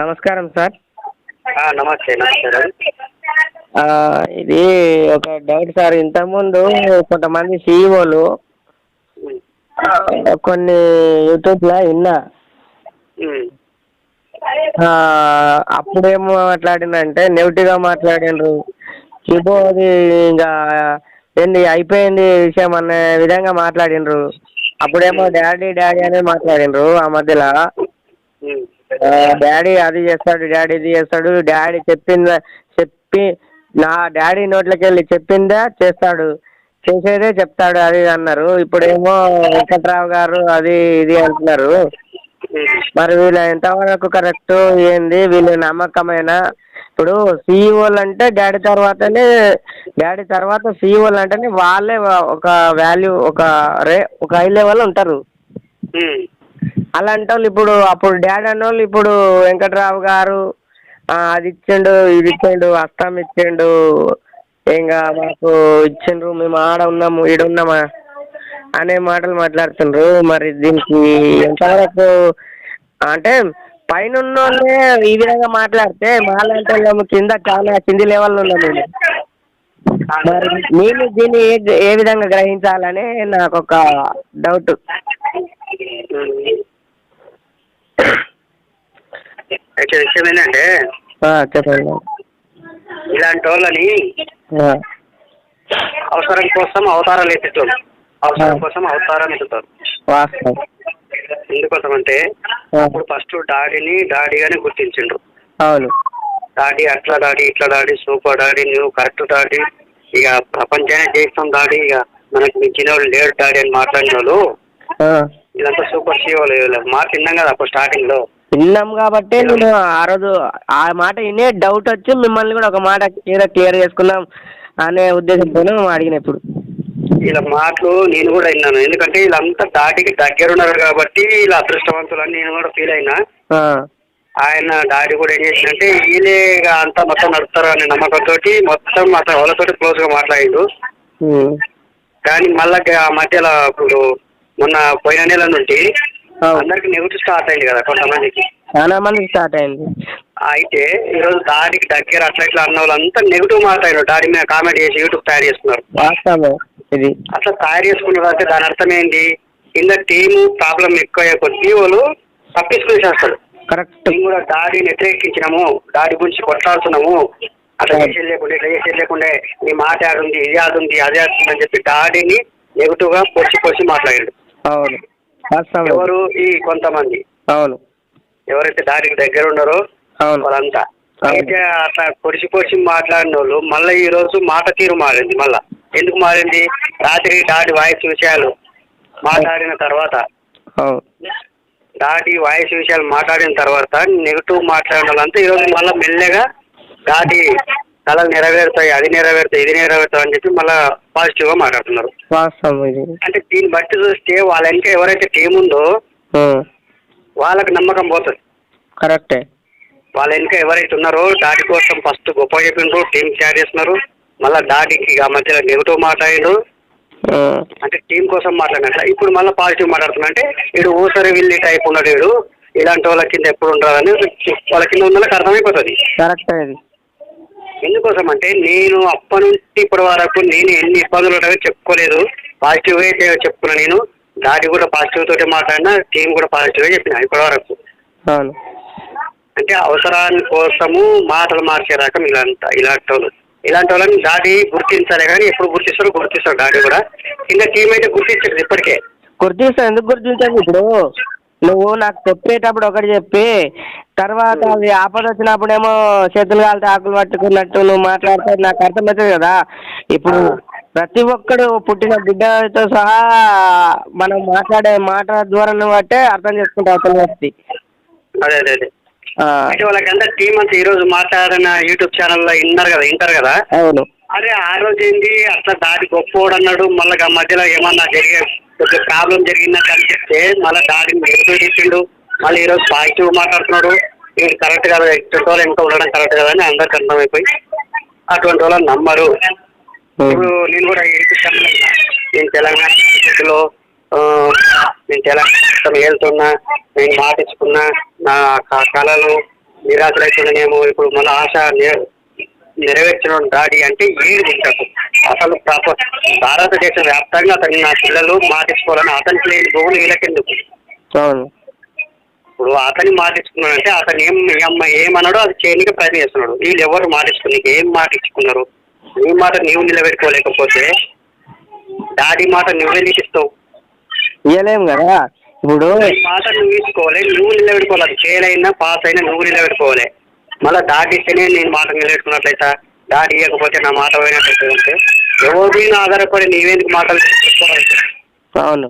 నమస్కారం సార్. నమస్తే నమస్కారం. ఇది ఒక డౌట్ సార్. ఇంతకుముందు కొంతమంది సీఈఓలు కొన్ని యూట్యూబ్లో విన్నా. అప్పుడేమో మాట్లాడిందంటే నెగిటివ్గా మాట్లాడిండ్రు ఇప్పుడు అది ఇంకా ఏంది అయిపోయింది విషయం అనే విధంగా మాట్లాడిండ్రు అప్పుడేమో డాడీ డాడీ అనే మాట్లాడిండ్రు ఆ మధ్యలో. డాడీ అది చేస్తాడు డాడీ ఇది చేస్తాడు. డాడీ చెప్పిందా చెప్పి నా డాడీ నోట్లోకి వెళ్ళి చెప్పిందా? చేస్తాడు. చేసేదే చెప్తాడు అది అన్నారు. ఇప్పుడేమో వెంకట్రావు గారు అది ఇది అంటున్నారు. మరి వీళ్ళు ఎంతవరకు కరెక్ట్ ఏంది? వీళ్ళు నమ్మకమైన? ఇప్పుడు సీఈఓలు అంటే డాడీ తర్వాతనే డాడీ తర్వాత సీఈఓలు అంటేనే వాళ్ళే ఒక వాల్యూ ఒక రే ఒక హై లెవెల్ ఉంటారు. అలాంటి వాళ్ళు ఇప్పుడు అప్పుడు డాడీ అన్నోళ్ళు ఇప్పుడు వెంకట్రావు గారు అది ఇచ్చిండు ఇది ఇచ్చిండు అస్తం ఇచ్చిండు ఇంకా మాకు ఇచ్చిండ్రు మేము ఆడ ఉన్నాము ఈడ ఉన్నామా అనే మాటలు మాట్లాడుతుండ్రు. మరి దీనికి ఎంతవరకు అంటే పైన ఉన్నోళ్ళే ఈ విధంగా మాట్లాడితే మాలాంటి కింద చాలా కింది లెవెల్లో ఉన్నాము మరి నేను దీన్ని ఏ ఏ విధంగా గ్రహించాలని నాకు ఒక డౌట్. అయితే విషయం ఏంటంటే చెప్పండి. ఇలాంటి వాళ్ళని అవసరం కోసం అవతారాలు ఎత్తుతారు. అవసరం కోసం అవతారం ఎత్తుతారు. ఎందుకోసం అంటే అప్పుడు ఫస్ట్ డాడీని డాడీగానే గుర్తించిండ్రు. అవును. డాడీ అట్లా డాడీ ఇట్లా డాడీ సూపర్ డాడీ నువ్వు కరెక్ట్ డాడీ. ఇక ప్రపంచాన్ని చేస్తాం డాడీ. ఇక మనకు మించిన వాళ్ళు లేడు డాడీ అని మాట్లాడిన వాళ్ళు. ఇదంతా సూపర్ సీఓలు మాట విన్నాం కదా అప్పుడు స్టార్టింగ్లో. విన్నాం కాబట్టి నేను ఆ రోజు ఆ మాట వినే డౌట్ వచ్చి మిమ్మల్ని కూడా ఒక మాట క్లియర్ క్లియర్ చేసుకుందాం అనే ఉద్దేశంతోనే అడిగిన ఇప్పుడు. వీళ్ళ మాటలు నేను కూడా విన్నాను. ఎందుకంటే వీళ్ళంతా డాడీకి దగ్గర ఉన్నారు కాబట్టి వీళ్ళ అదృష్టవంతులని నేను కూడా ఫీల్ అయినా ఆయన డాడీ కూడా ఏం చేసిందంటే వీళ్ళే అంతా మొత్తం నడుపుతారు అనే నమ్మకంతో మొత్తం అతను వాళ్ళతోటి క్లోజ్గా మాట్లాడిండు. కానీ మళ్ళా ఆ మధ్యలో ఇప్పుడు మొన్న పోయిన నెల నుండి. అందరికి నెగిటివ్ స్టార్ట్ అయింది కదా కొంతమందికి. చాలా మంది స్టార్ట్ అయింది. అయితే ఈరోజు డాడీకి దగ్గర అట్లా ఇట్లా అన్న వాళ్ళంతా నెగిటివ్ మాట్లాడారు డాడీ మీద కామెంట్ చేసి యూట్యూబ్ తయారు చేస్తున్నారు. వాస్తవమే ఇది. అట్లా తయారు చేసుకున్నారు అంటే దాని అర్థం ఏంటి కింద టీము ప్రాబ్లం ఎక్కువ కొద్ది వాళ్ళు తప్పించుకుని చేస్తాడు. కరెక్ట్ మేము కూడా డాడీని వ్యతిరేకించినాము. డాడీ గురించి కొట్లాడుతున్నాము. అట్లా చేసేది లేకుండా ఇట్లా చేసేది లేకుండా. నీ మాట ఆడుంది ఇది ఆడుంది అదే ఆడుంది అని చెప్పి డాడీని నెగిటివ్గా పొడిచి పొడిచి మాట్లాడాడు. అవును. వాస్తవం. ఎవరు ఈ కొంతమంది? అవును. ఎవరైతే డాడీకి దగ్గర ఉన్నారో అవును. వాళ్ళంతా. అయితే అట్లా పొడిచి పొడిచి మాట్లాడిన వాళ్ళు మళ్ళీ ఈ రోజు మాట తీరు మారింది మళ్ళా. ఎందుకు మారింది? రాత్రి డాడీ వాయిస్ విషయాలు మాట్లాడిన తర్వాత. డాడీ వాయిస్ విషయాలు మాట్లాడిన తర్వాత నెగిటివ్ మాట్లాడిన వాళ్ళంతా ఈరోజు మళ్ళీ మెల్లగా డాడీ కళలు నెరవేరుతాయి అది నెరవేరుతాయి ఇది నెరవేరుతాయి అని చెప్పి మళ్ళీ పాజిటివ్గా మాట్లాడుతున్నారు. అంటే దీన్ని బట్టి చూస్తే వాళ్ళ ఇంకా ఎవరైతే టీం ఉందో వాళ్ళకి నమ్మకం పోతుంది. కరెక్టే. వాళ్ళ వెనుక ఎవరైతే ఉన్నారో డాడీ కోసం ఫస్ట్ గొప్ప చెప్పిండ్రు టీం క్యారీ చేస్తున్నారు మళ్ళీ డాడీకి ఆ మధ్యలో నెగిటివ్ మాట్లాడిండ్రు అంటే టీం కోసం మాట్లాడినట్ల. ఇప్పుడు మళ్ళీ పాజిటివ్ మాట్లాడుతున్నా అంటే వీడు ఊసరి విల్లి టైప్ ఉన్నాడు వీడు. ఇలాంటి వాళ్ళ కింద ఎప్పుడు ఉండరాదని వాళ్ళ కింద ఉన్న వాళ్ళకి అర్థమైపోతుంది. కరెక్టే ఇది. ఎందుకోసం అంటే నేను అప్పటి నుంచి ఇప్పటి వరకు నేను ఎన్ని ఇబ్బందులు ఉన్నాయో చెప్పుకోలేదు. పాజిటివ్గా చెప్పుకున్నా నేను. డాడీ కూడా పాజిటివ్ తోటి మాట్లాడినా టీం కూడా పాజిటివ్గా చెప్పిన ఇప్పటి వరకు. అవును. అంటే అవసరాన్ని కోసము మాటలు మార్చే రకం ఇలాంటి ఇలాంటి వాళ్ళు ఇలాంటి వాళ్ళని డాడీ గుర్తించాలి కానీ ఎప్పుడు గుర్తిస్తారో గుర్తిస్తారు డాడీ కూడా. కింద టీం అయితే గుర్తించదు ఇప్పటికే. గుర్తిస్తా ఎందుకు గుర్తించదు ఇప్పుడు? నువ్వు నాకు చెప్పేటప్పుడు ఒకటి చెప్పి తర్వాత అది ఆపద వచ్చినప్పుడేమో చేతులు కాలితే ఆకులు పట్టుకున్నట్టు నువ్వు మాట్లాడితే నాకు అర్థమవుతుంది కదా. ఇప్పుడు ప్రతి ఒక్కడు పుట్టిన బిడ్డతో సహా మనం మాట్లాడే మాట ద్వారా బట్టే అర్థం చేసుకుంటే అవతల వ్యక్తి. అదే అదే అదే. అయితే వాళ్ళకంతా టీం అంతా ఈ రోజు మాట్లాడిన యూట్యూబ్ ఛానల్లో విన్నారు కదా వింటారు కదా? అవును. అరే ఆ రోజు ఏంది? అట్లా దాడి గొప్పోడు అన్నాడు మళ్ళీ ఆ మధ్యలో ఏమన్నా జరిగే ఒక ప్రాబ్లం జరిగిందని అనిపిస్తే మళ్ళీ దాడిని నెగిటివ్ చేసిండు. మళ్ళీ ఈ రోజు పాజిటివ్ మాట్లాడుతున్నాడు. ఇది కరెక్ట్ కదా ఎటువంటి వాళ్ళు ఇంకా ఉండడం కరెక్ట్ కదా అని అందరికి అర్థమైపోయి అటువంటి వాళ్ళని నమ్మరు. ఇప్పుడు నేను కూడా ఏడిపిస్తాను నేను తెలంగాణ లో నేను తెలంగాణ వెళ్తున్నా నేను మాటించుకున్నా నా కళలు కళలు నిరాశలైతుండేమో ఇప్పుడు మళ్ళీ ఆశ నె- నెరవేర్చిన డాడీ అంటే ఏడు ఉంటాడు అసలు ప్రాప- భారతదేశ వ్యాప్తంగా అతని నా పిల్లలు మాటించుకోవాలని అతనికి లేని భూములు వీళ్ళకెందుకు? అవును. ఇప్పుడు అతని మాటించుకున్నాడంటే అతను ఏం ఏం- ఏమన్నాడో అది చేయడానికి ప్రయత్నం చేస్తున్నాడు. వీళ్ళు ఎవరు మాటించుకుని నీకు ఏం మాటించుకున్నారు నీ మాట నీవు నిలబెట్టుకోలేకపోతే డాడీ మాట నువ్వెందుకు ఇస్తావు ఇయ్యలేం కదా? ఇప్పుడు మాట నువ్వు తీసుకోవాలి నువ్వు నిలబెట్టుకోవాలి. అది ఫెయిల్ అయినా పాస్ అయినా నువ్వు నిలబెట్టుకోవాలి. మళ్ళీ డాడీ ఇస్తేనే నేను మాట నిలబెట్టుకున్నట్లయితే డాడీ ఇవ్వకపోతే నా మాట పోయినట్లయితే ఎవరి మీద ఆధారపడి నీవెందుకు మాటలు అవును.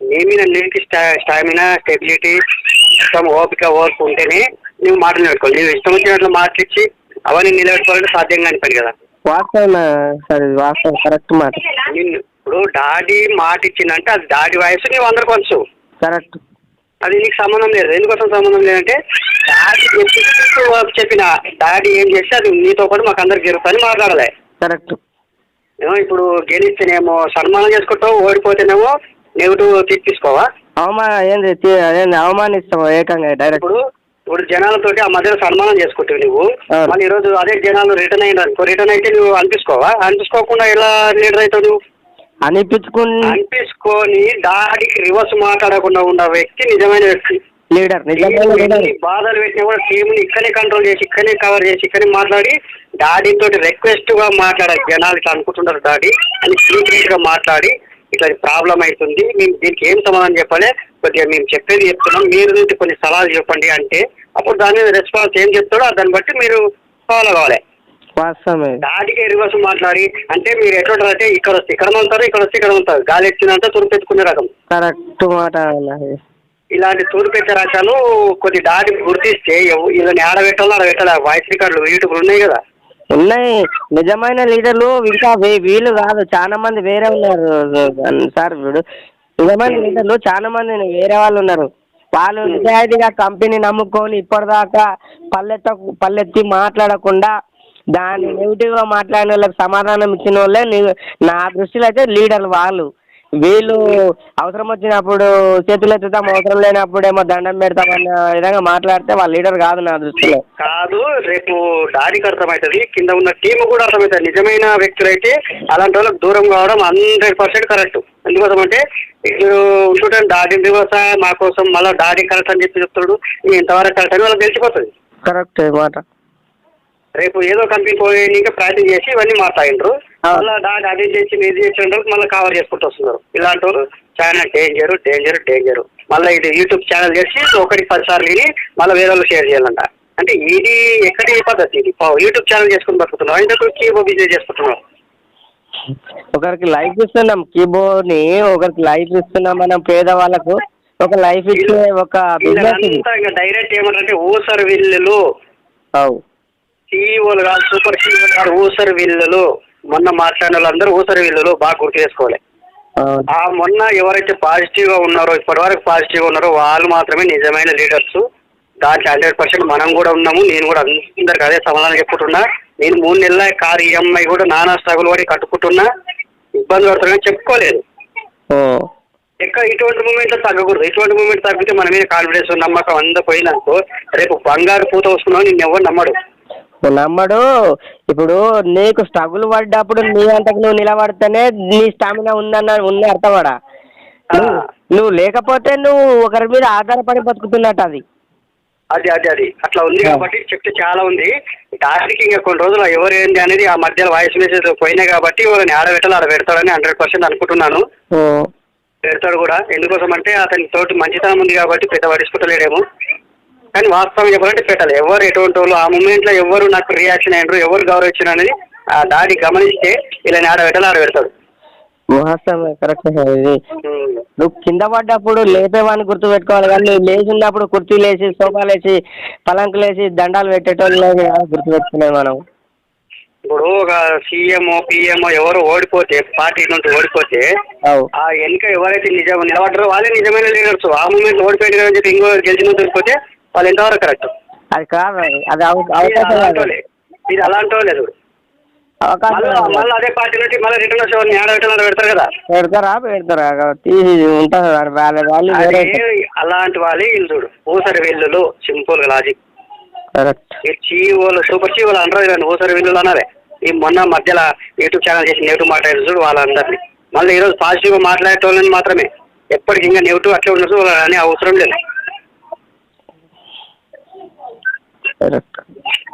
నీ మీద నీకు స్టా స్టామినా స్టెబిలిటీ ఇష్టం ఓపిక ఓర్పు ఉంటేనే నువ్వు మాట నిలబెట్టుకోవాలి నువ్వు ఇష్టం వచ్చినట్లు మాటలిచ్చి అవన్నీ నిలబెట్టుకోవాలంటే సాధ్యం కాని పని కదా. వాస్తవం సరే వాస్తవం కరెక్ట్ మాట. ఇప్పుడు డాడీ మాట ఇచ్చిందంటే అది డాడీ వయసు నీవు అందరికి వచ్చు. కరెక్ట్. అది నీకు సంబంధం లేదు. ఎందుకోసం సంబంధం లేదంటే డాడీ చెప్పి చెప్పిన డాడీ ఏం చేస్తే అది నీతో పాటు మాకు అందరికి జరుగుతుందని మాట్లాడలే. కరెక్ట్. ఏమో ఇప్పుడు గెలిస్తేనేమో సన్మానం చేసుకుంటావు ఓడిపోతేనేమో నెగిటివ్ తీసుకోవా? అవమా ఏంది అవమానిస్తావు ఏకంగా డైరెక్ట్ ఇప్పుడు ఇప్పుడు జనాలతోటి ఆ మధ్యలో సన్మానం చేసుకుంటావు నువ్వు. మళ్ళీ ఈరోజు అదే జనాలు రిటర్న్ అయిన అనుకో రిటర్న్ అయితే నువ్వు అనిపించుకోవా? అనిపించుకోకుండా ఎలా లీడర్ అవుతావు నువ్వు? అనిపించుకుని అనిపించుకొని డాడీకి రివర్స్ మాట్లాడకుండా ఉన్న వ్యక్తి నిజమైన వ్యక్తి. లీడర్ నిజమైన బాధలు పెట్టినా కూడా టీంని ఇక్కడే కంట్రోల్ చేసి ఇక్కడే కవర్ చేసి ఇక్కడే మాట్లాడి డాడీ తోటి రిక్వెస్ట్గా మాట్లాడాలి. జనాలు ఇట్లా అనుకుంటున్నారు డాడీ అని సీక్రెట్గా మాట్లాడి ఇట్లా ప్రాబ్లం అవుతుంది. మేము దీనికి ఏం సమాధానం చెప్పాలి? కొద్దిగా మేము చెప్పేది చెప్తున్నాం. మీరు నుంచి కొన్ని సలహాలు చెప్పండి అంటే అప్పుడు దాని మీద రెస్పాన్స్ ఏం చెప్తాడో దాన్ని బట్టి మీరు ఫాలో కావాలి వాస్తవమే. డాడీకి రివర్స్ మాట్లాడి అంటే మీరు ఎట్లా అంటే ఇక్కడ వస్తే ఇక్కడ ఉంటారు ఇక్కడ వస్తే ఇక్కడ ఉంటారు గాలి ఎత్తినంత తురిపెట్టుకునే రకం. కరెక్ట్ మాట. ఇలాంటి తూర్పెట్టే రకాలు కొద్ది దాటి గుర్తిస్తే వీళ్ళని ఆడబెట్టాలో ఆడబెట్టాలి. వాయిస్ రికార్డులు యూట్యూబ్లు ఉన్నాయి కదా. ఉన్నాయి. నిజమైన లీడర్లు ఇంకా వీళ్ళు కాదు. చాలా మంది వేరే ఉన్నారు. సార్ వీడు. నిజమైన లీడర్లు చాలా మంది వేరే వాళ్ళు ఉన్నారు. వాళ్ళు నిజాయితీగా కంపెనీ నమ్ముకొని ఇప్పటిదాకా పల్లెత్త పల్లెత్తి మాట్లాడకుండా దాన్ని నెగిటివ్గా మాట్లాడిన వాళ్ళకి సమాధానం ఇచ్చిన వాళ్ళే ని- దృష్టిలో అయితే లీడర్లు వాళ్ళు. వీళ్ళు అవసరం వచ్చినప్పుడు చేతులు ఎత్తుతాం అవసరం లేనప్పుడేమో దండం పెడతామన్న విధంగా మాట్లాడితే వాళ్ళ లీడర్ కాదు నా దృష్టిలో. కాదు రేపు డాడీకి అర్థమవుతుంది కింద ఉన్న టీం కూడా అర్థమవుతుంది. నిజమైన వ్యక్తులైతే అలాంటి వాళ్ళకి దూరం కావడం హండ్రెడ్ పర్సెంట్ కరెక్ట్ ఎందుకోసం అంటే ఇప్పుడు ఉంటుంటే డాడీ దివస మా కోసం మళ్ళీ డాడీ కరెక్ట్ అని చెప్పి చెప్తాడు ఇంతవరకు కరెక్ట్ అని వాళ్ళకి తెలిసిపోతుంది. కరెక్ట్ మాట. రేపు ఏదో కంపెనీ పోయి ప్రయత్నం చేసి ఇవన్నీ మాట్లాడిండ్రు ఆ. మళ్ళీ డాడీ అది చేసి ఇది చేసి మళ్ళీ కవర్ చేసుకుంటూ వస్తున్నారు. ఇలాంటి వాళ్ళు చాలా డేంజర్ డేంజర్ డేంజర్ మళ్ళీ ఇది యూట్యూబ్ ఛానల్ చేసి ఒకటి పది సార్లు విని మళ్ళీ వేరే వాళ్ళు షేర్ చేయాలంట. అంటే ఇది ఎక్కడి పద్ధతి ఇది? యూట్యూబ్ ఛానల్ చేసుకుని బతుకుతున్నాం ఇంతకు కీబో బిజినెస్ చేసుకుంటున్నాం ఒకరికి లైఫ్ ఇస్తున్నాం కీబోర్డ్ని ఒకరికి లైఫ్ ఇస్తున్నాం మనం పేదవాళ్ళకు. ఒక లైఫ్ ఇచ్చే ఒక డైరెక్ట్ ఏమంటారంటే ఊసర్ విల్లులు అవు. సీఈఓలు కాదు సూపర్ సీఈఓలు కాదు ఊసర్ విల్లులు మొన్న మాట్లాడిన వాళ్ళందరూ ఊసర్ విల్లులు బాగా గుర్తు చేసుకోవాలి. ఆ. మొన్న ఎవరైతే పాజిటివ్గా ఉన్నారో ఇప్పటి వరకు పాజిటివ్గా ఉన్నారో వాళ్ళు మాత్రమే నిజమైన లీడర్స్ దాంట్లో హండ్రెడ్ పర్సెంట్ మనం కూడా ఉన్నాము నేను కూడా అందరికి అదే సమాధానం చెప్పుకుంటున్నా. నేను మూడు నెలల కారు ఈఎంఐ కూడా నానా స్ట్రగుల్ పడి కట్టుకుంటున్నా. ఇబ్బంది పడుతున్నా చెప్పుకోలేదు. ఎక్కడ ఇటువంటి మూమెంట్ తగ్గకూడదు. ఇటువంటి మూమెంట్ తగ్గితే మన మీద కాన్ఫిడెన్స్ నమ్మకం అంతా పోయిందనుకో రేపు బంగారు పూత వస్తున్నావు నిన్ను ఎవరు నమ్మడు. నమ్మడు. ఇప్పుడు నీకు స్ట్రగుల్ పడ్డప్పుడు నీ అంతకు నువ్వు నిలబడితేనే నీ స్టామినా ఉందన్న ఉంది అర్థమడా నువ్వు లేకపోతే నువ్వు ఒకరి మీద ఆధారపడి బతుకుతున్నట్టు అది. అది అది అది. అట్లా ఉంది కాబట్టి చెప్తే చాలా ఉంది. దానికి ఇంకా కొన్ని రోజులు ఎవరు ఏంటి అనేది ఆ మధ్యలో వాయిస్ మెసేజ్ పోయినాయి కాబట్టి వాళ్ళని ఆడబెట్టాలి ఆడ పెడతాడని హండ్రెడ్ పర్సెంట్ అనుకుంటున్నాను. పెడతాడు కూడా. ఎందుకోసం అంటే అతని తోటి మంచితనం ఉంది కాబట్టి పెద్ద పట్టించుకుంటలేడేమో కానీ వాస్తవం చెప్పాలంటే పెట్టాలి. ఎవరు ఎటువంటి వాళ్ళు ఆ మూమెంట్లో ఎవరు నాకు రియాక్షన్ అయినరు ఎవరు గౌరవించిన అనేది ఆ దాడి గమనిస్తే ఇలా ఆడబెట్టాలి ఆడబెడతాడు వాస్తవమే కరెక్ట్ ఇది. నువ్వు కింద పడ్డప్పుడు లేపేవాడిని గుర్తు పెట్టుకోవాలి కానీ నువ్వు లేచి ఉన్నప్పుడు కుర్చీలు వేసి సోఫాలు వేసి పలంకులు వేసి దండాలు పెట్టేటోళ్ళు గుర్తు పెట్టుకునేది మనం. ఇప్పుడు ఒక సీఎం పిఎం ఎవరు ఓడిపోతే పార్టీ నుంచి ఓడిపోతే ఆ వెనుక ఎవరైతే నిజం నిలబడ్డారో వాళ్ళే నిజమైన లీడర్స్. ఆ మూమెంట్ ఓడిపోయింది కదా అని చెప్పి ఇంకో గెలిచిన దొరికిపోతే వాళ్ళు ఎంతవరకు కరెక్ట్. అది కాదు అది. ఇది అవకాశం అలాంటి. ఇది అవకాశం మళ్ళీ అదే పార్టీ నుంచి మళ్ళీ రిటర్న్ వచ్చే వాళ్ళని పెడతారు కదా? పెడతారా? పెడతారా? తీసి ఉంటుంది వాళ్ళ వాళ్ళు అది వేరే అలాంటి వాళ్ళే వీళ్ళు చూడు. ఊసరి వెల్లులు సింపుల్ లాజిక్ కరెక్ట్ ఈ చీఓలు సూపర్ చీఓలు అనరు కానీ ఓసారి వీళ్ళు అనాలే ఈ మొన్న మధ్యలో యూట్యూబ్ ఛానల్ చేసి నెగిటివ్ మాట్లాడారు చూడు వాళ్ళందరినీ. మళ్ళీ ఈరోజు పాజిటివ్గా మాట్లాడేటోళ్ళని మాత్రమే. ఎప్పటికి ఇంకా నెగిటివ్ అట్లే ఉండదు అని అవసరం లేదు కరెక్ట్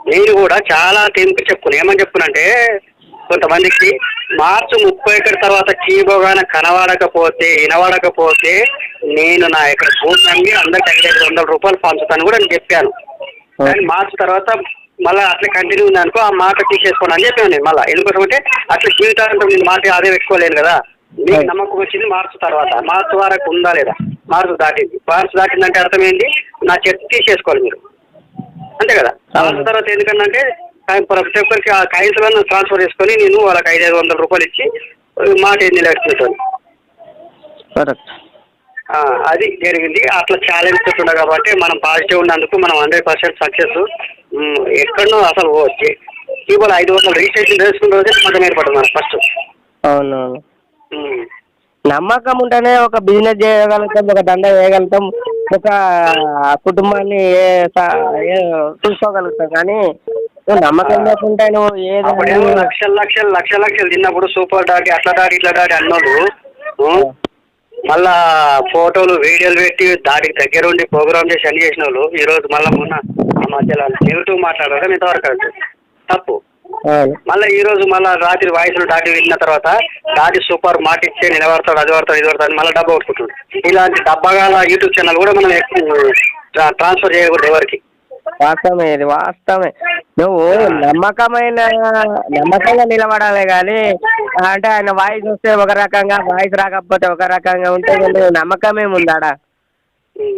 నేను కూడా చాలా టీంకి చెప్పుకున్నాను ఏమని చెప్పుకున్నంటే కొంతమందికి మార్చి ముప్పై ఒకటి తర్వాత కీబోగాన కనబడకపోతే వినబడకపోతే నేను నా యొక్క భూమి అందరికి ఐదు ఐదు వందల రూపాయలు పంచుతాను కూడా నేను చెప్పాను. కానీ మార్చి తర్వాత మళ్ళీ అట్లా కంటిన్యూ ఉంది అనుకో ఆ మాట తీసేసుకోండి అని చెప్పాను నేను మళ్ళీ. ఎందుకంటే అట్లా జీవితాంతం నేను మాట అదే పెట్టుకోలేను కదా. మీకు నమ్మకం వచ్చింది మార్చి తర్వాత. మార్చి వరకు ఉందా లేదా? మార్చి దాటింది. మార్చి దాటిందంటే అర్థం ఏంటి? నా చెట్టు తీసేసుకోవాలి మీరు. అంతే కదా. ఆ తర్వాత ఎందుకంటే ప్రతి ఒక్కరికి ఆ కాయిన్స్లను ట్రాన్స్ఫర్ చేసుకొని నేను వాళ్ళకి ఐదు ఐదు వందల రూపాయలు ఇచ్చి మాట ఎన్ని నిలబెట్టుకుంటాను కరెక్ట్. అది జరిగింది. అట్లా ఛాలెంజ్ చెప్తుండే కాబట్టి మనం పాజిటివ్ ఉన్నందుకు మనం హండ్రెడ్ పర్సెంట్ సక్సెస్ ఎక్కడనో అసలు ఇవాళ ఐదు వందలు రిజిస్ట్రేషన్ చేసుకున్న రోజే ఏర్పడుతుంది మనకు ఫస్ట్ అవునవును. నమ్మకం ఉంటేనే ఒక బిజినెస్ చేయగలుగుతాం ఒక దండ వేయగలుగుతాం. ఒక కుటుంబాన్ని ఏ- చూసుకోగలుగుతాం కానీ నువ్వు నమ్మకం లేకుంటే నువ్వు అప్పుడేమో ఏదైనా లక్షలు లక్షలు లక్షల లక్షలు తిన్నప్పుడు సూపర్ డాడీ అట్లా డాడీ ఇట్లా డాడీ అన్నోళ్ళు ఉం, మళ్ళా ఫోటోలు వీడియోలు పెట్టి దానికి దగ్గర ఉండి ప్రోగ్రామ్ చేసి అన్ని చేసిన వాళ్ళు ఈ రోజు మళ్ళీ మొన్న ఆ మధ్యలో నెగిటివ్ మాట్లాడడం. ఇంతవరకు తప్పు. మళ్ళీ ఈ రోజు మళ్ళీ రాత్రి వాయిస్లు దాటి విన్న తర్వాత దాటి సూపర్ మాట ఇచ్చే నిలబడతాడు అది పడతాడు ఇది పడతాడు మళ్ళీ డబ్బా కొట్టుకుంటాడు. ఇలాంటి డబ్బాగాల యూట్యూబ్ ఛానల్ కూడా మనం ట్రాన్స్ఫర్ చేయకూడదు ఎవరికి. వాస్తవమే ఇది వాస్తవమే. నువ్వు నమ్మకమైన నమ్మకంగా నిలబడాలి కానీ అంటే ఆయన వాయిస్ వస్తే ఒక రకంగా వాయిస్ రాకపోతే ఒక రకంగా ఉంటే నమ్మకమే ఉందాడా ఉం.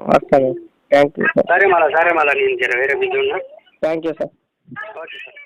వాస్తవమే థ్యాంక్ యూ సార్ మళ్ళా సరే మళ్ళా నేను జర వేరే బిజీ ఉన్నా. Thank you sir okay sir